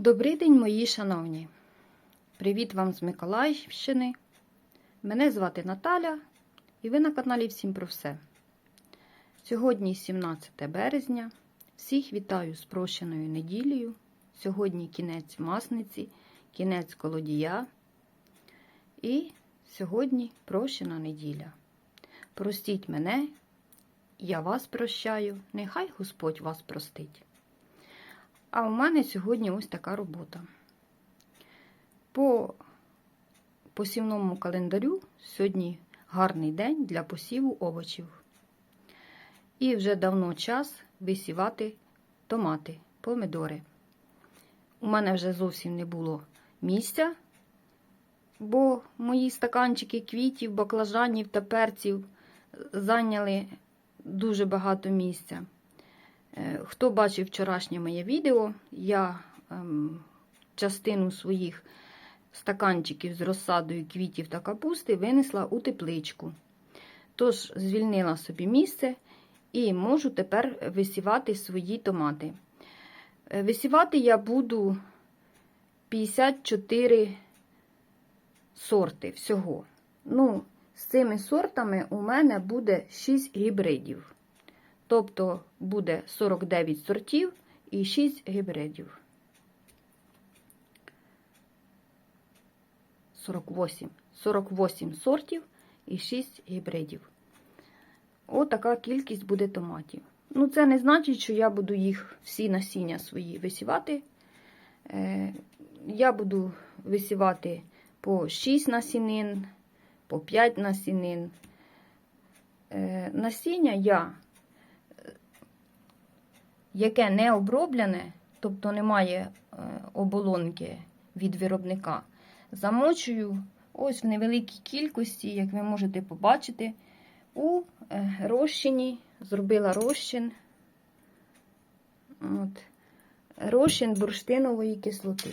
Добрий день, мої шановні! Привіт вам з Миколаївщини. Мене звати Наталя, і ви на каналі Всім про все. Сьогодні 17 березня. Всіх вітаю з прощеною неділею. Сьогодні кінець масниці, кінець колодія. І сьогодні прощена неділя. Простіть мене, я вас прощаю, нехай Господь вас простить. А у мене сьогодні ось така робота. По посівному календарю сьогодні гарний день для посіву овочів. І вже давно час висівати томати, помидори. У мене вже зовсім не було місця, бо мої стаканчики квітів, баклажанів та перців зайняли дуже багато місця. Хто бачив вчорашнє моє відео, я ем, частину своїх стаканчиків з розсадою квітів та капусти винесла у тепличку. Тож, звільнила собі місце і можу тепер висівати свої томати. Висівати я буду 54 сорти всього. Ну, з цими сортами у мене буде 6 гібридів. Тобто буде 49 сортів і 6 гібридів. 48. 48 сортів і 6 гібридів. Отака кількість буде томатів. Ну, це не значить, що я буду їх всі насіння свої висівати. Я буду висівати по 6 насінин, по 5 насінин. Насіння я яке не оброблене, тобто немає оболонки від виробника, замочую ось в невеликій кількості, як ви можете побачити, у розчині, зробила розчин, от, розчин бурштинової кислоти.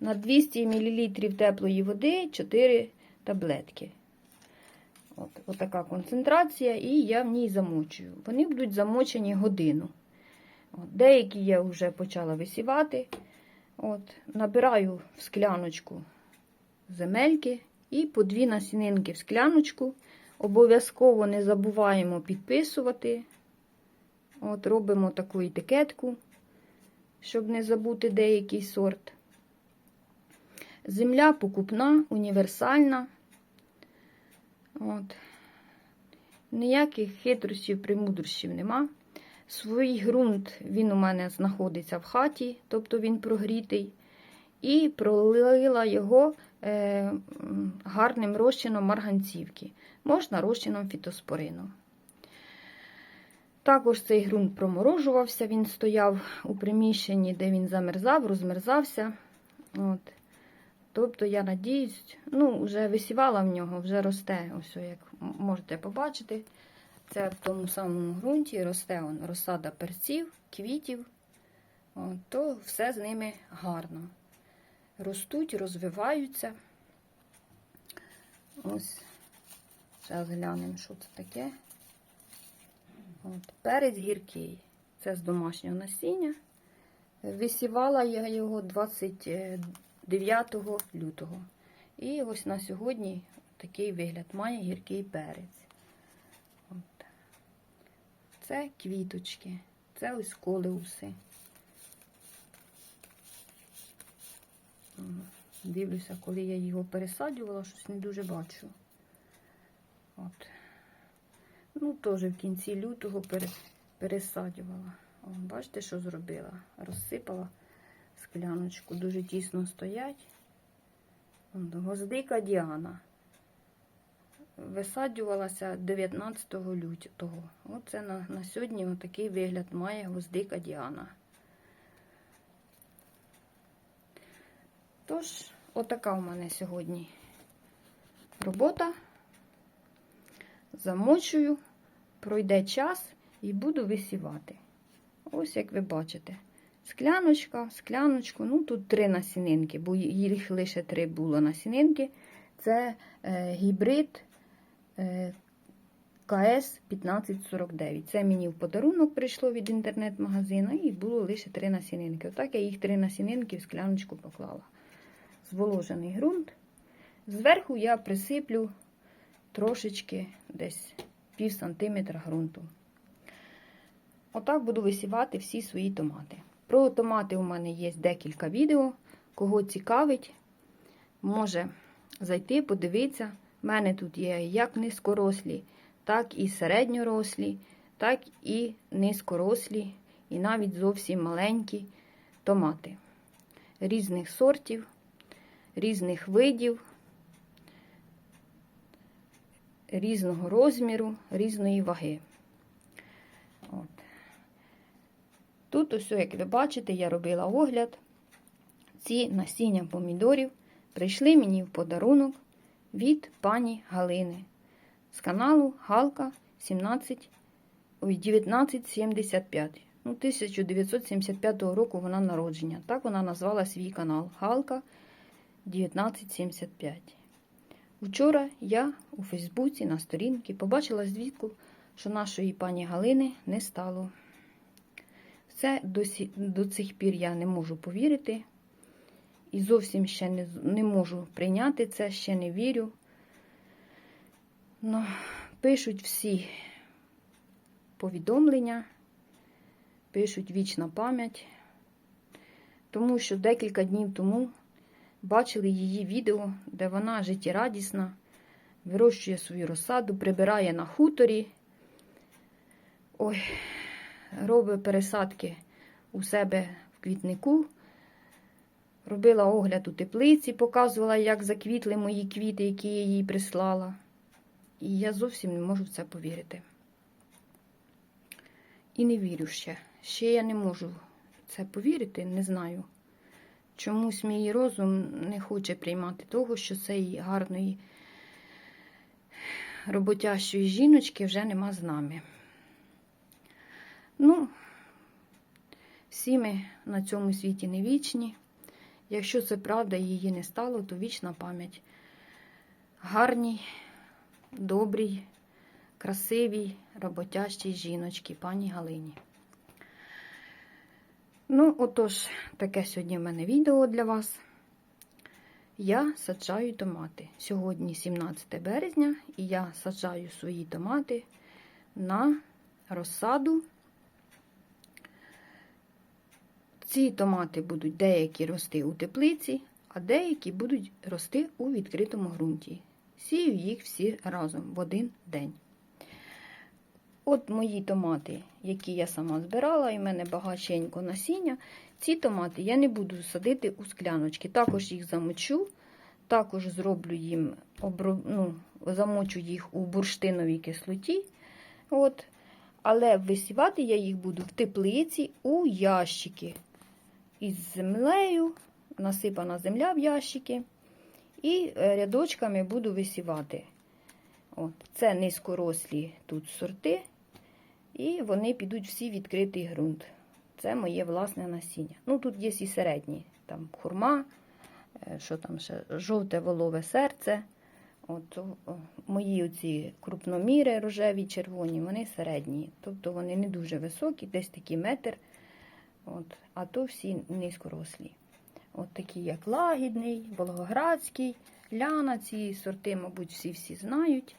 На 200 мл теплої води 4 таблетки. От, от така концентрація, і я в ній замочую. Вони будуть замочені годину. От, Деякі я вже почала висівати. От, Набираю в скляночку земельки і по дві насінинки в скляночку. Обов'язково не забуваємо підписувати. От, Робимо таку етикетку, щоб не забути деякий сорт. Земля покупна, універсальна. От. Ніяких хитрощів, примудрощів нема. Свій ґрунт він у мене знаходиться в хаті, тобто він прогрітий. І пролила його е, гарним розчином марганцівки. Можна розчином фітоспорину. Також цей ґрунт проморожувався, він стояв у приміщенні, де він замерзав, розмерзався. От. Тобто, я надіюсь, ну, вже висівала в нього, вже росте, ось як можете побачити. Це в тому самому ґрунті росте он, розсада перців, квітів, От, то все з ними гарно. Ростуть, розвиваються. Ось, зараз глянемо, що це таке. От, Перець гіркий. Це з домашнього насіння. Висівала я його 20. 9 лютого. І ось на сьогодні такий вигляд має гіркий перець. От. Це квіточки, це ось колеуси. Дивлюся, коли я його пересаджувала, щось не дуже бачу. От. Ну, теж в кінці лютого пересаджувала. Бачите, що зробила? Розсипала скляночку, дуже тісно стоять. Гвоздика Діана. Висаджувалася 19 лютого. Оце на на сьогодні отакий вигляд має гвоздика Діана. Тож, отака у мене сьогодні робота. Замочую, пройде час і буду висівати. Ось як ви бачите. Скляночка, скляночку, ну тут три насінинки, бо їх лише три було насінинки. Це е, гібрид е, КС 1549. Це мені в подарунок прийшло від інтернет-магазину і було лише три насінинки. Отак я їх три насінинки в скляночку поклала. Зволожений ґрунт. Зверху я присиплю трошечки десь пів сантиметра ґрунту. Отак буду висівати всі свої томати. Про томати у мене є декілька відео. Кого цікавить, може зайти, подивитися. У мене тут є як низькорослі, так і середньорослі, так і низькорослі, і навіть зовсім маленькі томати різних сортів, різних видів, різного розміру, різної ваги. От. Тут, ось, як ви бачите, я робила огляд. Ці насіння помідорів прийшли мені в подарунок від пані Галини з каналу Галка 17, ой, 1975. Ну, 1975 року вона народження. Так вона назвала свій канал Галка 1975. Вчора я у Фейсбуці на сторінці побачила звідку, що нашої пані Галини не стало. Це до, до цих пір я не можу повірити. І зовсім ще не, не можу прийняти це, ще не вірю. Ну, пишуть всі повідомлення, пишуть вічна пам'ять, тому що декілька днів тому бачили її відео, де вона життєрадісна, вирощує свою розсаду, прибирає на хуторі. Ой, робить пересадки у себе в квітнику. Робила огляд у теплиці, показувала, як заквітли мої квіти, які я їй прислала. І я зовсім не можу в це повірити. І не вірю ще. Ще я не можу в це повірити, не знаю. Чомусь мій розум не хоче приймати того, що цієї гарної роботящої жіночки вже нема з нами. Ну, всі ми на цьому світі не вічні. Якщо це правда і її не стало, то вічна пам'ять. Гарній, добрій, красивій, роботящій жіночці, пані Галині. Ну, отож, таке сьогодні в мене відео для вас. Я саджаю томати. Сьогодні 17 березня, і я саджаю свої томати на розсаду. Ці томати будуть деякі рости у теплиці, а деякі будуть рости у відкритому ґрунті. Сію їх всі разом в один день. От мої томати, які я сама збирала, і в мене багаченько насіння. Ці томати я не буду садити у скляночки. Також їх замочу, також зроблю їм ну, замочу їх у бурштиновій кислоті. От. Але висівати я їх буду в теплиці у ящики із землею, насипана земля в ящики. І е, рядочками буду висівати. От, Це низькорослі тут сорти, і вони підуть всі в відкритий ґрунт. Це моє власне насіння. Ну, тут є і середні, там хурма, е, що там ще, жовте волове серце. От, Мої оці крупноміри рожеві, червоні, вони середні. Тобто вони не дуже високі, десь такий метр. От, а то всі низькорослі. От такі, як лагідний, Волгоградський, ляна, ці сорти, мабуть, всі-всі знають.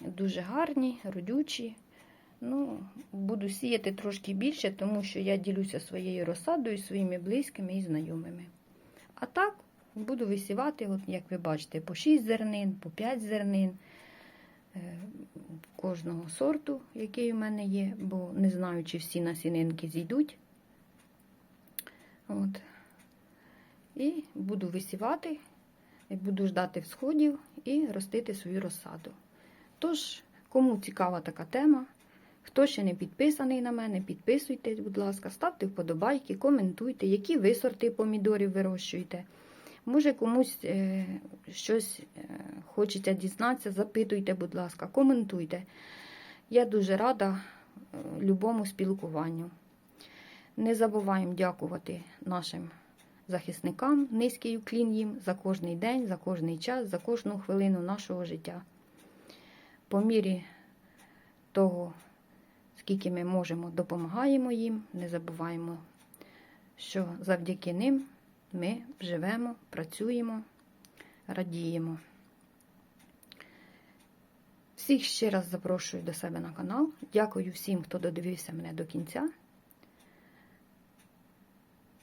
Дуже гарні, родючі. Ну, Буду сіяти трошки більше, тому що я ділюся своєю розсадою, своїми близькими і знайомими. А так, буду висівати, от, як ви бачите, по 6 зернин, по 5 зернин е, кожного сорту, який у мене є, бо не знаю, чи всі насінинки зійдуть. От. І буду висівати, і буду ждати всходів і ростити свою розсаду. Тож, кому цікава така тема, хто ще не підписаний на мене, підписуйтесь, будь ласка, ставте вподобайки, коментуйте, які ви сорти помідорів вирощуєте. Може, комусь е, щось е, хочеться дізнатися, запитуйте, будь ласка, коментуйте. Я дуже рада е, любому спілкуванню. Не забуваємо дякувати нашим захисникам, низький уклін їм за кожний день, за кожний час, за кожну хвилину нашого життя. По мірі того, скільки ми можемо, допомагаємо їм, не забуваємо, що завдяки ним ми живемо, працюємо, радіємо. Всіх ще раз запрошую до себе на канал. Дякую всім, хто додивився мене до кінця.